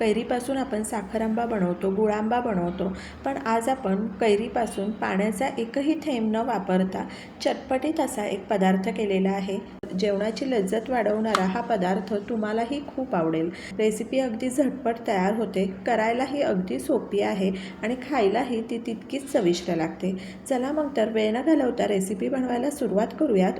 कैरीपासून आपण साखर बनवतो गुळांबा बनवतो. पण आज आपण कैरीपासून पाण्याचा एकही थेंब न वापरता चटपटीत असा एक पदार्थ केलेला आहे. जेवणाची लज्जत वाढवणारा हा पदार्थ तुम्हालाही खूप आवडेल. रेसिपी अगदी झटपट तयार होते करायलाही अगदी सोपी आहे आणि खायलाही ती तितकीच चविष्ट लागते. चला मग तर वेळ न घालवता रेसिपी बनवायला सुरुवात करूयात.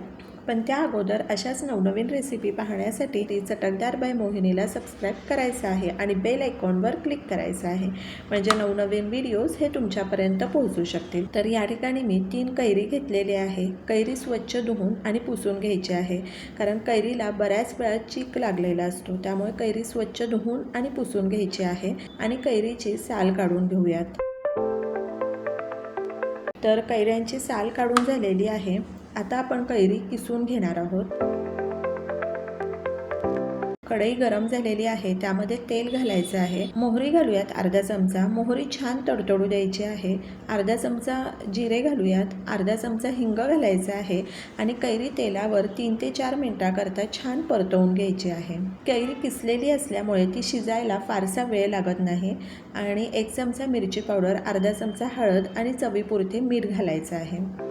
पण त्या अगोदर अशाच नवनवीन रेसिपी पाहण्यासाठी ती चटकदार बाय मोहिनीला सबस्क्राईब करायचं आहे आणि बेल आयकॉनवर क्लिक करायचं आहे. म्हणजे नवनवीन व्हिडिओज हे तुमच्यापर्यंत पोहोचू शकतील. तर या ठिकाणी मी तीन कैरी घेतलेली आहे. कैरी स्वच्छ धुवून आणि पुसून घ्यायची आहे. कारण कैरीला बऱ्याच वेळा चीक लागलेला असतो. त्यामुळे कैरी स्वच्छ धुवून आणि पुसून घ्यायची आहे आणि कैरीची साल काढून घेऊयात. तर कैऱ्यांची साल काढून झालेली आहे. आता आपण कैरी किसून घेणार आहोत. कढई गरम झालेली आहे त्यामध्ये तेल घालायचं आहे. मोहरी घालूयात अर्धा चमचा. मोहरी छान तडतडू द्यायची आहे. अर्धा चमचा जिरे घालूयात. अर्धा चमचा हिंग घालायचा आहे आणि कैरी तेलावर तीन ते चार मिनटाकरता छान परतवून घ्यायची आहे. कैरी किसलेली असल्यामुळे ती शिजायला फारसा वेळ लागत नाही आणि एक चमचा मिरची पावडर अर्धा चमचा हळद आणि चवीपुरते मीठ घालायचं आहे.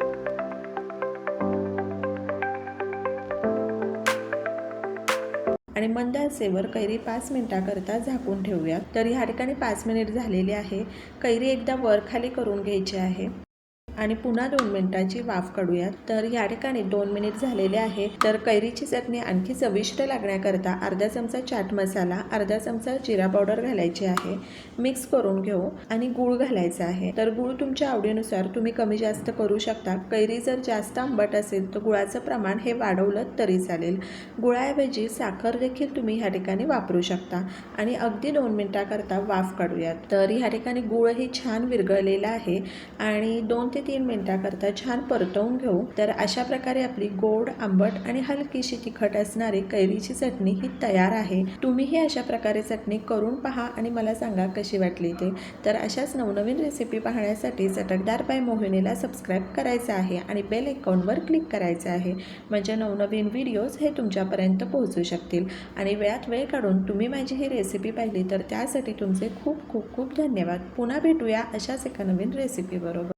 आणि मंद आसेवर कैरी पाच मिनिटाकरता झाकून ठेवूया. तर ह्या ठिकाणी पाच मिनिट झालेली आहे. कैरी एकदा वर खाली करून घ्यायची आहे. आणि पुन्हा दोन मिनिटाची वाफ काढूयात. तर या ठिकाणी दोन मिनिट झालेले आहे. तर कैरीची चटणी आणखी चविष्ट लागण्याकरता अर्धा चमचा चाट मसाला अर्धा चमचा जिरा पावडर घालायची आहे. मिक्स करून घेऊ आणि गूळ घालायचा आहे. तर गूळ तुमच्या आवडीनुसार तुम्ही कमी जास्त करू शकता. कैरी जर जास्त आंबट असेल तर गुळाचं प्रमाण हे वाढवलं तरी चालेल. गुळाऐवजी साखर देखील तुम्ही ह्या ठिकाणी वापरू शकता. आणि अगदी दोन मिनिटाकरता वाफ काढूयात. तर ह्या ठिकाणी गूळही छान विरघळलेला आहे. आणि दोन ते तीन मिनिटाकरता छान परतवून घेऊ. तर अशा प्रकारे आपली गोड आंबट आणि हलकीशी तिखट असणारी कैरीची चटणी ही तयार आहे. तुम्हीही अशा प्रकारे चटणी करून पहा आणि मला सांगा कशी वाटली ते. तर अशाच नवनवीन रेसिपी पाहण्यासाठी चटकदार बाय मोहिनीला सबस्क्राईब करायचं आहे आणि बेल अकाउंटवर क्लिक करायचं आहे. म्हणजे नवनवीन व्हिडिओज हे तुमच्यापर्यंत पोहोचू शकतील. आणि वेळात वेळ काढून तुम्ही माझी ही रेसिपी पाहिली तर त्यासाठी तुमचे खूप खूप खूप धन्यवाद. पुन्हा भेटूया अशाच एका नवीन रेसिपीबरोबर